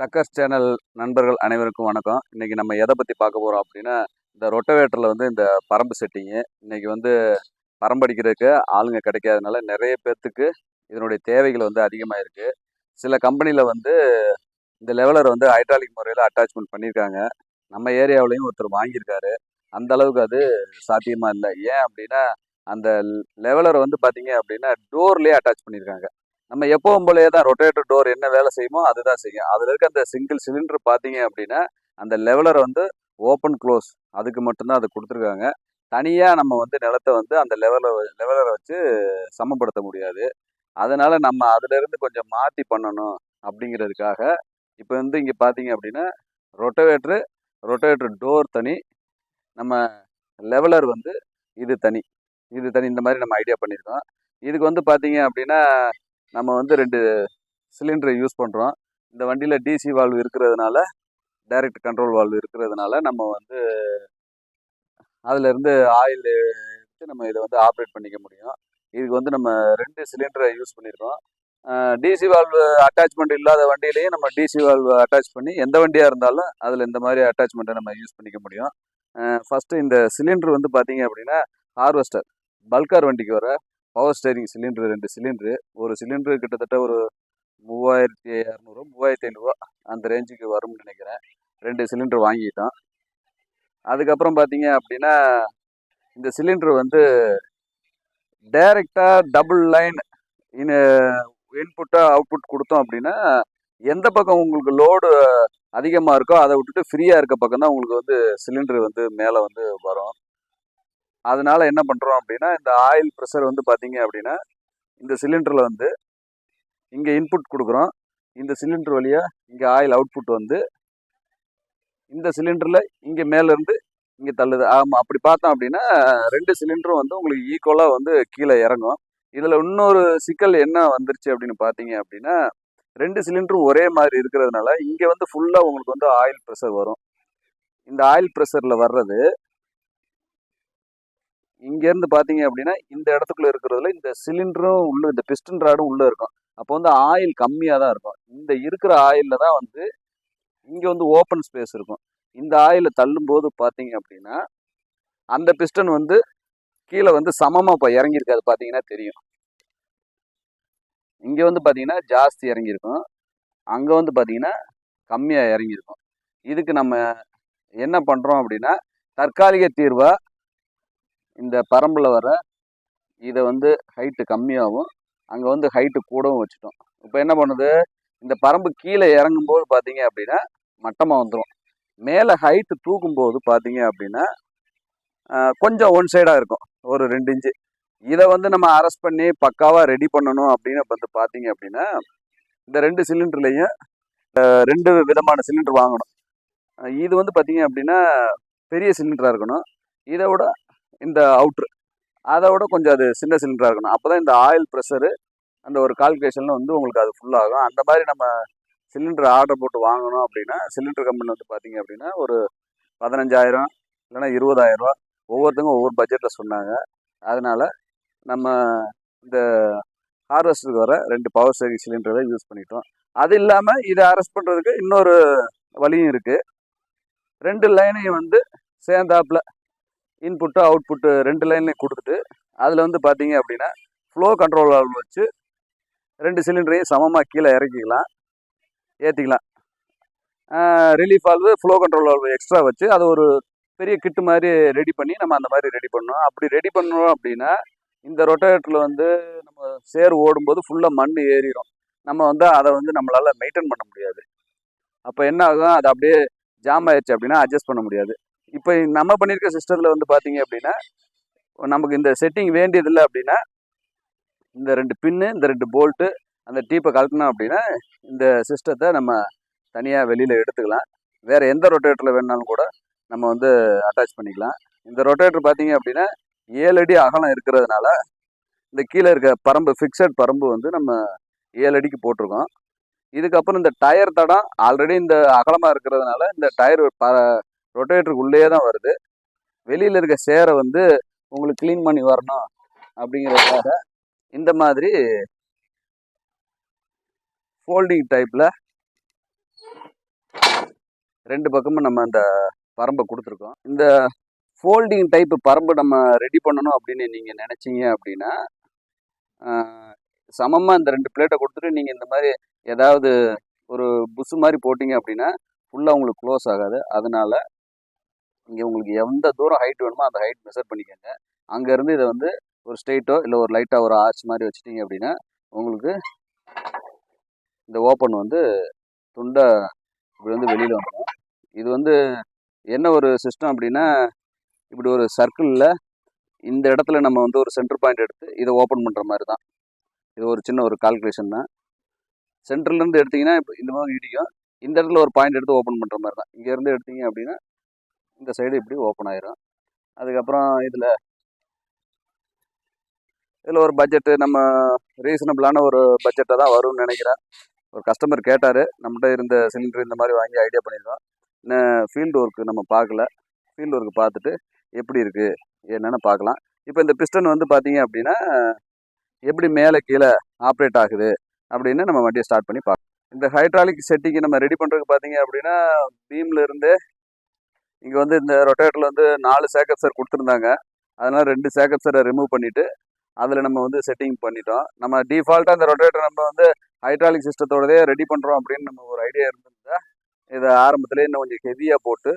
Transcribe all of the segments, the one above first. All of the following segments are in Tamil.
டக்கர்ஸ் சேனல் நண்பர்கள் அனைவருக்கும் வணக்கம். இன்றைக்கி நம்ம எதை பற்றி பார்க்க போகிறோம் அப்படின்னா இந்த ரொட்டவேட்டரில் வந்து இந்த பரம்பு செட்டிங்கு இன்றைக்கி வந்து பரம்படிக்கிறதுக்கு ஆளுங்க கிடைக்காதனால நிறைய பேர்த்துக்கு இதனுடைய தேவைகள் வந்து அதிகமாக இருக்குது சில கம்பெனியில் வந்து இந்த லெவலரை வந்து ஹைட்ராலிக் முறையில் அட்டாச்மெண்ட் பண்ணியிருக்காங்க. நம்ம ஏரியாவிலையும் ஒருத்தர் வாங்கியிருக்காரு. அந்த அளவுக்கு அது சாத்தியமாக இல்லை. ஏன் அப்படின்னா அந்த லெவலரை வந்து பார்த்தீங்க அப்படின்னா டோர்லேயே அட்டாச் பண்ணியிருக்காங்க. நம்ம எப்பவும் போலயே தான் ரொட்டேட்டர் டோர் என்ன வேலை செய்யுமோ அதுதான் செய்யும். அதில் இருக்க அந்த சிங்கிள் சிலிண்டர் பார்த்தீங்க அப்படின்னா அந்த லெவலரை வந்து ஓப்பன் க்ளோஸ் அதுக்கு மட்டும்தான் அது கொடுத்துருக்காங்க. தனியாக நம்ம வந்து நிலத்தை வந்து அந்த லெவலில் லெவலரை வச்சு சமப்படுத்த முடியாது. அதனால நம்ம அதுலேருந்து கொஞ்சம் மாற்றி பண்ணணும் அப்படிங்கிறதுக்காக இப்போ வந்து இங்கே பார்த்தீங்க அப்படின்னா ரொட்டவேட்ரு ரொட்டவேட்ரு டோர் தனி நம்ம லெவலர் வந்து இது தனி. இது தனி இந்த மாதிரி நம்ம ஐடியா பண்ணியிருக்கோம். இதுக்கு வந்து பார்த்தீங்க அப்படின்னா நம்ம வந்து ரெண்டு சிலிண்டரை யூஸ் பண்ணுறோம் இந்த வண்டியில் டிசி வால்வு இருக்கிறதுனால டைரக்ட் கண்ட்ரோல் வால்வு இருக்கிறதுனால நம்ம வந்து அதிலிருந்து ஆயில் எடுத்து நம்ம இதை வந்து ஆப்ரேட் பண்ணிக்க முடியும். இதுக்கு வந்து நம்ம ரெண்டு சிலிண்டரை யூஸ் பண்ணியிருக்கோம் டிசி வால்வு அட்டாச்மெண்ட் இல்லாத வண்டியிலையும் நம்ம டிசி வால்வு அட்டாச் பண்ணி எந்த வண்டியாக இருந்தாலும் அதில் இந்த மாதிரி அட்டாச்மெண்ட்டை நம்ம யூஸ் பண்ணிக்க முடியும். ஃபஸ்ட்டு இந்த சிலிண்டர் வந்து பார்த்தீங்க அப்படின்னா ஹார்வெஸ்டர் பல்கார் வண்டிக்கு வர பவர் ஸ்டேரிங் சிலிண்டர் ரெண்டு சிலிண்டரு. ஒரு சிலிண்டரு கிட்டத்தட்ட ஒரு மூவாயிரத்தி இரநூறுவா மூவாயிரத்தி ஐநூறுரூவா அந்த ரேஞ்சுக்கு வரும்னு நினைக்கிறேன். ரெண்டு சிலிண்டர் வாங்கிட்டோம். அதுக்கப்புறம் பார்த்தீங்க அப்படின்னா இந்த சிலிண்டர் வந்து டைரெக்டாக டபுள் லைன் இன் இன்புட்டாக அவுட்புட் கொடுத்தோம் அப்படின்னா எந்த பக்கம் உங்களுக்கு லோடு அதிகமாக இருக்கோ அதை விட்டுட்டு ஃப்ரீயாக இருக்க பக்கம் தான் உங்களுக்கு வந்து சிலிண்டர் வந்து மேலே வந்து வரும். அதனால என்ன பண்ணுறோம் அப்படின்னா இந்த ஆயில் ப்ரெஷர் வந்து பார்த்தீங்க அப்படின்னா இந்த சிலிண்டரில் வந்து இங்கே இன்புட் கொடுக்குறோம். இந்த சிலிண்டர் வழியாக இங்கே ஆயில் அவுட்புட் வந்து இந்த சிலிண்டரில் இங்கே மேலேருந்து இங்கே தள்ளுது. ஆமாம் அப்படி பார்த்தோம் அப்படின்னா ரெண்டு சிலிண்டரும் வந்து உங்களுக்கு ஈக்குவலாக வந்து கீழே இறங்கும். இதில் இன்னொரு சிக்கல் என்ன வந்துருச்சு அப்படின்னு பார்த்தீங்க அப்படின்னா ரெண்டு சிலிண்டரும் ஒரே மாதிரி இருக்கிறதுனால இங்கே வந்து ஃபுல்லாக உங்களுக்கு வந்து ஆயில் ப்ரெஷர் வரும். இந்த ஆயில் ப்ரெஷரில் வர்றது இங்கேருந்து பார்த்தீங்க அப்படின்னா இந்த இடத்துக்குள்ள இருக்கிறதுல இந்த சிலிண்டரும் உள்ள இந்த பிஸ்டன் ராடும் உள்ளே இருக்கும். அப்போ வந்து ஆயில் கம்மியாக தான் இருக்கும். இந்த இருக்கிற ஆயிலில் தான் வந்து இங்கே வந்து ஓப்பன் ஸ்பேஸ் இருக்கும். இந்த ஆயிலை தள்ளும்போது பார்த்தீங்க அப்படின்னா அந்த பிஸ்டன் வந்து கீழே வந்து சமமாக இப்போ இறங்கியிருக்காது பார்த்தீங்கன்னா தெரியும். இங்கே வந்து பார்த்தீங்கன்னா ஜாஸ்தி இறங்கியிருக்கும். அங்கே வந்து பார்த்தீங்கன்னா கம்மியாக இறங்கியிருக்கும். இதுக்கு நம்ம என்ன பண்ணுறோம் அப்படின்னா தற்காலிக தீர்வாக இந்த பரம்பில் வர இதை வந்து ஹைட்டு கம்மியாகவும் அங்கே வந்து ஹைட்டு கூடவும் வச்சுட்டோம். இப்போ என்ன பண்ணுது? இந்த பரம்பு கீழே இறங்கும்போது பார்த்தீங்க அப்படின்னா மட்டமாக வந்துடும் மேலே ஹைட்டு தூக்கும்போது பார்த்தீங்க அப்படின்னா கொஞ்சம் ஒன் சைடாக இருக்கும். ஒரு ரெண்டு இன்ச்சு. இதை வந்து நம்ம அரெஸ்ட் பண்ணி பக்காவாக ரெடி பண்ணணும் அப்படின்னு வந்து பார்த்தீங்க அப்படின்னா இந்த ரெண்டு சிலிண்டர்லேயும் ரெண்டு விதமான சிலிண்டர் வாங்கணும். இது வந்து பார்த்தீங்க அப்படின்னா பெரிய சிலிண்டராக இருக்கணும். இதை விட இந்த அவுட்ரு அதை விட கொஞ்சம் அது சின்ன சிலிண்டராக இருக்கணும். அப்போ தான் இந்த ஆயில் ப்ரெஷரு அந்த ஒரு கால்குலேஷனில் வந்து உங்களுக்கு அது ஃபுல்லாகும் அந்த மாதிரி நம்ம சிலிண்டர் ஆர்டர் போட்டு வாங்கணும் அப்படின்னா சிலிண்டர் கம்பெனி வந்து பார்த்தீங்க அப்படின்னா ஒரு பதினஞ்சாயிரம் இல்லைன்னா இருபதாயிரரூவா ஒவ்வொருத்தங்க ஒவ்வொரு பட்ஜெட்டில் சொன்னாங்க. அதனால் நம்ம இந்த ஹார்வெஸ்டருக்கு வர ரெண்டு பவர் சேவிங் சிலிண்டரை தான் யூஸ் பண்ணிட்டோம். அது இல்லாமல் இதை அரெஸ்ட் பண்ணுறதுக்கு இன்னொரு வழியும் இருக்குது ரெண்டு லைனையும் வந்து சேர்ந்தாப்பில் இன்புட்டு அவுட்புட்டு ரெண்டு லைன்லையும் கொடுத்துட்டு அதில் வந்து பார்த்தீங்க அப்படின்னா ஃப்ளோ கண்ட்ரோல் வால்வ் வச்சு ரெண்டு சிலிண்டரையும் சமமாக கீழே இறக்கிக்கலாம் ஏற்றிக்கலாம் relief valve flow control valve extra வச்சு அது ஒரு பெரிய கிட்டு மாதிரி ரெடி பண்ணி நம்ம அந்த மாதிரி ரெடி பண்ணணும். அப்படி ரெடி பண்ணோம் அப்படின்னா இந்த ரொட்டேட்டரில் வந்து நம்ம சேர் ஓடும்போது ஃபுல்லாக மண் ஏறிடும் நம்ம வந்து அதை வந்து நம்மளால் மெயின்டைன் பண்ண முடியாது. அப்போ என்ன ஆகும்? அது அப்படியே ஜாம் ஆயிடுச்சு அப்படின்னா அட்ஜஸ்ட் பண்ண முடியாது. இப்போ நம்ம பண்ணியிருக்க சிஸ்டத்தில் வந்து பார்த்தீங்க அப்படின்னா நமக்கு இந்த செட்டிங் வேண்டியதில்லை அப்படின்னா இந்த ரெண்டு பின்னு இந்த ரெண்டு போல்ட்டு அந்த டீப்பை கலக்கணும் அப்படின்னா இந்த சிஸ்டத்தை நம்ம தனியாக வெளியில் எடுத்துக்கலாம். வேறு எந்த ரொட்டேட்டரில் வேணாலும் கூட நம்ம வந்து அட்டாச் பண்ணிக்கலாம். இந்த ரொட்டேட்டர் பார்த்தீங்க அப்படின்னா ஏழு அடி அகலம் இருக்கிறதுனால இந்த கீழே இருக்க பரம்பு ஃபிக்ஸட் பரம்பு வந்து நம்ம ஏழு அடிக்கு போட்டிருக்கோம். இதுக்கப்புறம் இந்த டயர் தடம் ஆல்ரெடி இந்த அகலமாக இருக்கிறதுனால இந்த டயர் ப ரொட்டேட்டருக்கு உள்ளே தான் வருது. வெளியில் இருக்க சேரை வந்து உங்களுக்கு க்ளீன் பண்ணி வரணும் அப்படிங்கிறதுக்காக இந்த மாதிரி ஃபோல்டிங் டைப்பில் ரெண்டு பக்கமும் நம்ம அந்த பரம்பை கொடுத்துருக்கோம். இந்த ஃபோல்டிங் டைப்பு பரம்பு நம்ம ரெடி பண்ணணும் அப்படின்னு நீங்கள் நினச்சிங்க அப்படின்னா சமமாக இந்த ரெண்டு பிளேட்டை கொடுத்துட்டு நீங்கள் இந்த மாதிரி ஏதாவது ஒரு புஷ் மாதிரி போட்டிங்க அப்படின்னா ஃபுல்லாக உங்களுக்கு க்ளோஸ் ஆகாது. அதனால இங்கே உங்களுக்கு எந்த தூரம் ஹைட் வேணுமோ அந்த ஹைட் மெஷர் பண்ணிக்கோங்க. அங்கேருந்து இதை வந்து ஒரு ஸ்ட்ரெயிட்டோ இல்லை ஒரு லைட்டாக ஒரு ஆர்ச் மாதிரி வச்சுட்டிங்க அப்படின்னா உங்களுக்கு இந்த ஓப்பன் வந்து துண்டை இப்படி வந்து வெளியில் வந்துடும் இது வந்து என்ன ஒரு சிஸ்டம் அப்படின்னா இப்படி ஒரு சர்க்கிளில் இந்த இடத்துல நம்ம வந்து ஒரு சென்டர் பாயிண்ட் எடுத்து இதை ஓப்பன் பண்ணுற மாதிரி தான். இது ஒரு சின்ன ஒரு கால்குலேஷன் தான். சென்ட்ரலேருந்து எடுத்திங்கன்னா இப்போ இந்த மாதிரி இடிக்கும். இந்த இடத்துல ஒரு பாயிண்ட் எடுத்து ஓப்பன் பண்ணுற மாதிரி தான். இங்கேருந்து எடுத்தீங்க அப்படின்னா இந்த சைடு இப்படி ஓப்பன் ஆயிரும். அதுக்கப்புறம் இதில் இதில் ஒரு பட்ஜெட்டு நம்ம ரீசனபிளான ஒரு பட்ஜெட்டை தான் வரும்னு நினைக்கிறேன். ஒரு கஸ்டமர் கேட்டார் நம்மகிட்ட இருந்த சிலிண்டர் இந்த மாதிரி வாங்கி ஐடியா பண்ணியிருக்கோம். இன்னும் ஃபீல்டு ஒர்க்கு நம்ம பார்க்கல. ஃபீல்டு ஒர்க்கு பார்த்துட்டு எப்படி இருக்குது என்னென்னு பார்க்கலாம். இப்போ இந்த பிஸ்டன் வந்து பார்த்தீங்க அப்படின்னா எப்படி மேலே கீழே ஆப்ரேட் ஆகுது அப்படின்னு நம்ம வண்டியை ஸ்டார்ட் பண்ணி பார்க்கலாம். இந்த ஹைட்ராலிக் செட்டிங்கு நம்ம ரெடி பண்ணுறதுக்கு பார்த்தீங்க அப்படின்னா பீம்லேருந்து இங்கே வந்து இந்த ரொட்டேட்டரில் வந்து நாலு சேக்கப்சர் கொடுத்துருந்தாங்க. அதனால் ரெண்டு சேக்கப்சரை ரிமூவ் பண்ணிவிட்டு அதில் நம்ம வந்து செட்டிங் பண்ணிட்டோம். நம்ம டிஃபால்ட்டாக இந்த ரொட்டேட்டர் நம்ம வந்து ஹைட்ராலிக் சிஸ்டத்தோடதே ரெடி பண்ணுறோம் அப்படின்னு நம்ம ஒரு ஐடியா இருந்திருந்தா இதை ஆரம்பத்திலே இன்னும் கொஞ்சம் ஹெவியாக போட்டு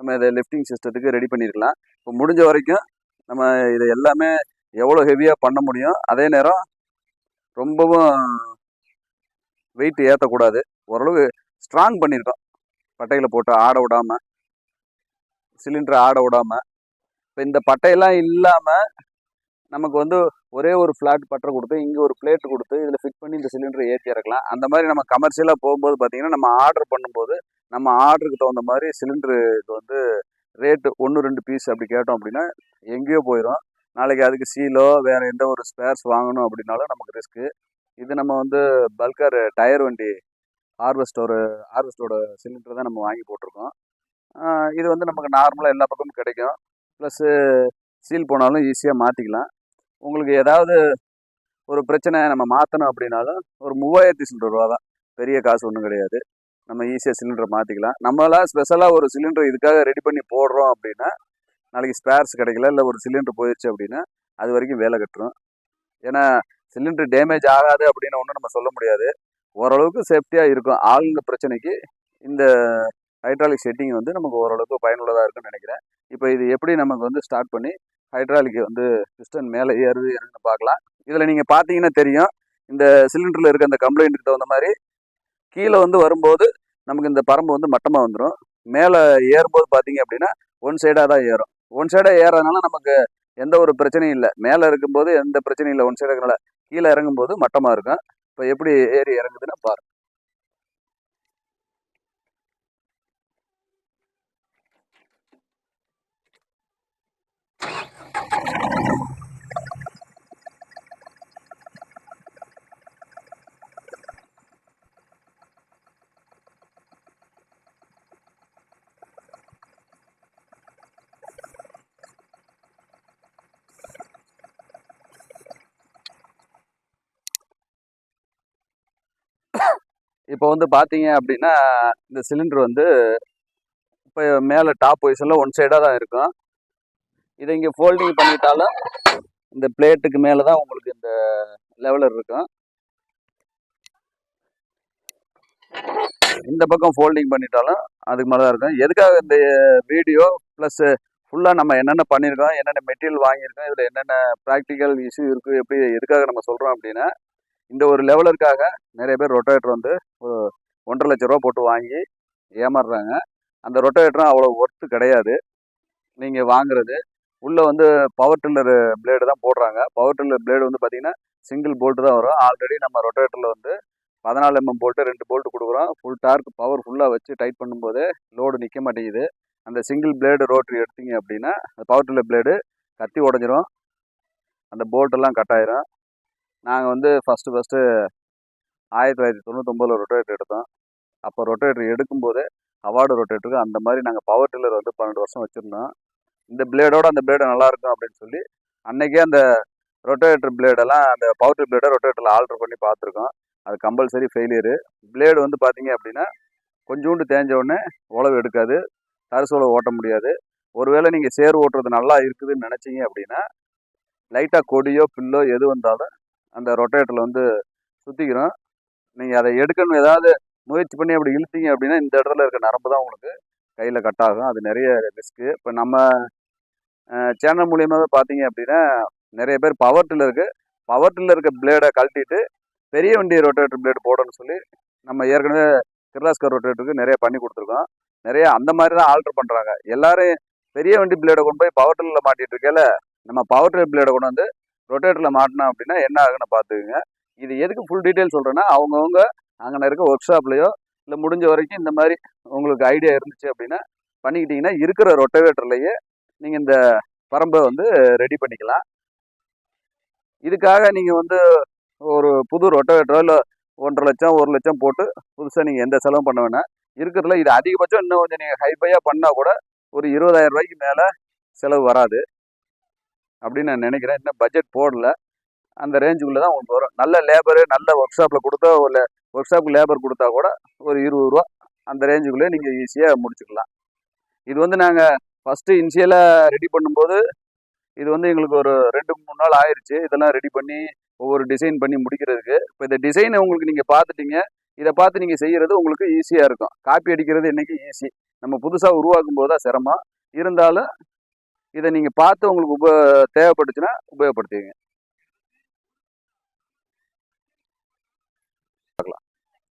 நம்ம இதை லிஃப்டிங் சிஸ்டத்துக்கு ரெடி பண்ணியிருக்கலாம் இப்போ முடிஞ்ச வரைக்கும் நம்ம இதை எல்லாமே எவ்வளோ ஹெவியாக பண்ண முடியும் அதே நேரம் ரொம்பவும் வெயிட் ஏற்றக்கூடாது ஓரளவு ஸ்ட்ராங் பண்ணியிருக்கோம் பட்டையில் போட்டு ஆட விடாமல் சிலிண்டரை ஆட விடாமல் இப்போ இந்த பட்டையெல்லாம் இல்லாமல் நமக்கு வந்து ஒரே ஒரு ஃப்ளாட் பட்டை கொடுத்து இங்கே ஒரு பிளேட் கொடுத்து இதில் ஃபிட் பண்ணி இந்த சிலிண்டரை ஏற்றி இறக்கலாம். அந்த மாதிரி நம்ம கமர்ஷியலாக போகும்போது பார்த்தீங்கன்னா நம்ம ஆர்டர் பண்ணும்போது நம்ம ஆர்டருக்கு தகுந்த மாதிரி சிலிண்டருக்கு வந்து ரேட்டு ஒன்று ரெண்டு பீஸ் அப்படி கேட்டோம் அப்படின்னா எங்கேயோ போயிடும் நாளைக்கு அதுக்கு சீலோ வேறு எந்த ஒரு ஸ்பேர்ஸ் வாங்கணும் அப்படின்னாலும் நமக்கு ரிஸ்க்கு இது நம்ம வந்து பல்கர் டயர் வண்டி ஹார்வெஸ்ட் ஒரு ஹார்வெஸ்டோட சிலிண்டர் தான் நம்ம வாங்கி போட்டிருக்கோம். இது வந்து நமக்கு நார்மலாக எல்லா பக்கமும் கிடைக்கும். ப்ளஸ்ஸு சீல் போனாலும் ஈஸியாக மாற்றிக்கலாம் உங்களுக்கு ஏதாவது ஒரு பிரச்சனை நம்ம மாற்றணும் அப்படின்னாலும் ஒரு மூவாயிரத்தி சில்லற ரூபா தான் பெரிய காசு ஒன்றும் கிடையாது. நம்ம ஈஸியாக சிலிண்டரை மாற்றிக்கலாம் நம்மளாம் ஸ்பெஷலாக ஒரு சிலிண்டர் இதுக்காக ரெடி பண்ணி போடுறோம் அப்படின்னா நாளைக்கு ஸ்பேர்ஸ் கிடைக்கல இல்லை ஒரு சிலிண்டர் போயிடுச்சு அப்படின்னா அது வரைக்கும் வேலை கட்டுறோம் ஏன்னா சிலிண்டர் டேமேஜ் ஆகாது அப்படின்னு ஒன்றும் நம்ம சொல்ல முடியாது. ஓரளவுக்கு சேஃப்டியாக இருக்கும். ஆளுங்க பிரச்சனைக்கு இந்த ஹைட்ராலிக் செட்டிங் வந்து நமக்கு ஓரளவுக்கு பயனுள்ளதாக இருக்குன்னு நினைக்கிறேன். இப்போ இது எப்படி நமக்கு வந்து ஸ்டார்ட் பண்ணி ஹைட்ராலிக் வந்து பிஸ்டன் மேலே ஏறுது ஏறுன்னு பார்க்கலாம். இதில் நீங்கள் பார்த்தீங்கன்னா தெரியும் இந்த சிலிண்டரில் இருக்க அந்த கம்ப்ளைண்ட்டுக்கு தகுந்த மாதிரி கீழே வந்து வரும்போது நமக்கு இந்த பரம்பு வந்து மட்டமாக வந்துடும் மேலே ஏறும்போது பார்த்தீங்க அப்படின்னா ஒன் சைடாக தான் ஏறும். ஒன் சைடாக ஏறதுனால நமக்கு எந்த ஒரு பிரச்சனையும் இல்லை. மேலே இருக்கும்போது எந்த பிரச்சனையும் இல்லை. ஒன் சைடாக இருக்கனால கீழே இறங்கும்போது மட்டமாக இருக்கும். இப்போ எப்படி ஏறி இறங்குதுன்னு பாருங்கள் இப்போ வந்து பார்த்தீங்க அப்படின்னா இந்த சிலிண்டர் வந்து இப்போ மேலே டாப் பொசிஷனில் ஒன் சைடாக தான் இருக்கும். இதை இங்கே ஃபோல்டிங் பண்ணிட்டாலும் இந்த பிளேட்டுக்கு மேலே தான் உங்களுக்கு இந்த லெவலர் இருக்கும். இந்த பக்கம் ஃபோல்டிங் பண்ணிட்டாலும் அதுக்கு மேலே தான் இருக்கும். எதுக்காக இந்த வீடியோ ப்ளஸ் ஃபுல்லாக நம்ம என்னென்ன பண்ணியிருக்கோம் என்னென்ன மெட்டீரியல் வாங்கியிருக்கோம் இதில் என்னென்ன ப்ராக்டிக்கல் இஷ்யூ இருக்குது எப்படி எதுக்காக நம்ம சொல்கிறோம் அப்படின்னா இந்த ஒரு லெவலருக்காக நிறைய பேர் ரொட்டேட்டர் வந்து ஒரு ஒன்றரை லட்ச ரூபா போட்டு வாங்கி ஏமாறுறாங்க. அந்த ரொட்டேட்டரும் அவ்வளோ ஒர்த்து கிடையாது. நீங்கள் வாங்குறது உள்ளே வந்து பவர் டில்லர் பிளேடு தான் போடுறாங்க. பவர் டில்லர் பிளேடு வந்து பார்த்தீங்கன்னா சிங்கிள் போல்ட்டு தான் வரும். ஆல்ரெடி நம்ம ரொட்டேட்டரில் வந்து பதினாலு எம்எம் போல்ட்டு ரெண்டு போல்ட்டு கொடுக்குறோம். ஃபுல் டார்க் பவர் ஃபுல்லாக வச்சு டைட் பண்ணும்போது லோடு நிற்க மாட்டேங்குது. அந்த சிங்கிள் பிளேடு ரோட்ரி எடுத்தீங்க அப்படின்னா அந்த பவர் டில்லர் பிளேடு கத்தி உடஞ்சிரும். அந்த போல்ட்டெல்லாம் கட் ஆயிரும். நாங்கள் வந்து ஃபஸ்ட்டு ஃபஸ்ட்டு ஆயிரத்தி தொள்ளாயிரத்தி தொண்ணூத்தொம்பதில் ரொட்டேட்டர் எடுத்தோம். அப்போ ரொட்டேட்டர் எடுக்கும்போது அவார்டு ரொட்டேட்டருக்கு அந்த மாதிரி நாங்கள் பவர் டில்லர் வந்து பன்னெண்டு வருஷம் வச்சுருந்தோம். இந்த பிளேடோட அந்த பிளேடு நல்லா இருக்கும் அப்படின்னு சொல்லி அன்னைக்கே அந்த ரொட்டேட்டர் பிளேடெல்லாம் அந்த பவுட்ரு பிளேடை ரொட்டேட்டரில் ஆல்டர் பண்ணி பார்த்துருக்கோம். அது கம்பல்சரி ஃபெயிலியரு பிளேடு வந்து பார்த்தீங்க அப்படின்னா கொஞ்சோண்டு தேஞ்ச உடனே உழவு எடுக்காது தரிசோலை ஓட்ட முடியாது. ஒருவேளை நீங்கள் சேர் ஓட்டுறது நல்லா இருக்குதுன்னு நினச்சிங்க அப்படின்னா லைட்டாக கொடியோ பில்லோ எது வந்தாலும் அந்த ரொட்டேட்டரில் வந்து சுற்றிக்கிறோம் நீங்கள் அதை எடுக்கணும். ஏதாவது முயற்சி பண்ணி அப்படி இழுத்தீங்க அப்படின்னா இந்த இடத்துல இருக்க நரம்பு தான் உங்களுக்கு கையில் கட் ஆகும். அது நிறைய ரிஸ்க்கு இப்போ நம்ம சேனல் மூலியமாகவே பார்த்தீங்க அப்படின்னா நிறைய பேர் பவர் டில்லருக்கு பவர் டில்லர் இருக்க பிளேடை கழட்டிட்டு பெரிய வண்டி ரொட்டேட்டர் பிளேடு போடணும்னு சொல்லி நம்ம ஏற்கனவே கிர்லாஸ்கர் ரொட்டேட்டருக்கு நிறைய பண்ணி கொடுத்துருக்கோம். நிறைய அந்த மாதிரி தான் ஆல்டர் பண்ணுறாங்க எல்லாரும் பெரிய வண்டி பிளேடை கொண்டு போய் பவர் டில்லரில் மாட்டிட்டு இருக்கல நம்ம பவர் டில்லர் பிளேடை கொண்டு வந்து ரொட்டேட்டரில் மாட்டினோம் அப்படின்னா என்ன ஆகுன்னு பார்த்துக்குங்க. இது எதுக்கு ஃபுல் டீட்டெயில் சொல்கிறேன்னா அவங்கவுங்க அங்கே இருக்க ஒர்க் ஷாப்லேயோ இல்லை முடிஞ்ச வரைக்கும் இந்த மாதிரி உங்களுக்கு ஐடியா இருந்துச்சு அப்படின்னா பண்ணிக்கிட்டீங்கன்னா இருக்கிற ரொட்டவேட்டர்லேயே நீங்கள் இந்த பரம்பை வந்து ரெடி பண்ணிக்கலாம். இதுக்காக நீங்கள் வந்து ஒரு புது ரொட்டவேட்டரோ இல்லை ஒன்றரை லட்சம் ஒரு லட்சம் போட்டு புதுசாக நீங்கள் எந்த செலவும் பண்ண வேணாம். இருக்கிறதுல இது அதிகபட்சம் இன்னும் கொஞ்சம் நீங்கள் ஹைஃபையாக பண்ணால் கூட ஒரு இருபதாயிரம் ரூபாய்க்கு மேலே செலவு வராது. அப்படின்னு நான் நினைக்கிறேன். இன்னும் பட்ஜெட் போடல. அந்த ரேஞ்சுக்குள்ளே தான் உங்களுக்கு வரும். நல்ல லேபரு நல்ல ஒர்க் ஷாப்பில் கொடுத்தா ஒரு ஒர்க் ஷாப்புக்கு லேபர் கொடுத்தா கூட ஒரு இருபது ரூபா அந்த ரேஞ்சுக்குள்ளே நீங்கள் ஈஸியாக முடிச்சுக்கலாம். இது வந்து நாங்கள் ஃபஸ்ட்டு இனிஷியலாக ரெடி பண்ணும்போது இது வந்து எங்களுக்கு ஒரு ரெண்டு மூணு நாள் ஆயிடுச்சு இதெல்லாம் ரெடி பண்ணி ஒவ்வொரு டிசைன் பண்ணி முடிக்கிறதுக்கு. இப்போ இந்த டிசைனை உங்களுக்கு நீங்கள் பார்த்துட்டீங்க. இதை பார்த்து நீங்கள் செய்கிறது உங்களுக்கு ஈஸியாக இருக்கும். காப்பி அடிக்கிறது இன்றைக்கி ஈஸி நம்ம புதுசாக உருவாக்கும் போது தான் சிரமம். இருந்தாலும் இதை நீங்கள் பார்த்து உங்களுக்கு உப தேவைப்பட்டுச்சுன்னா உபயோகப்படுத்துவீங்க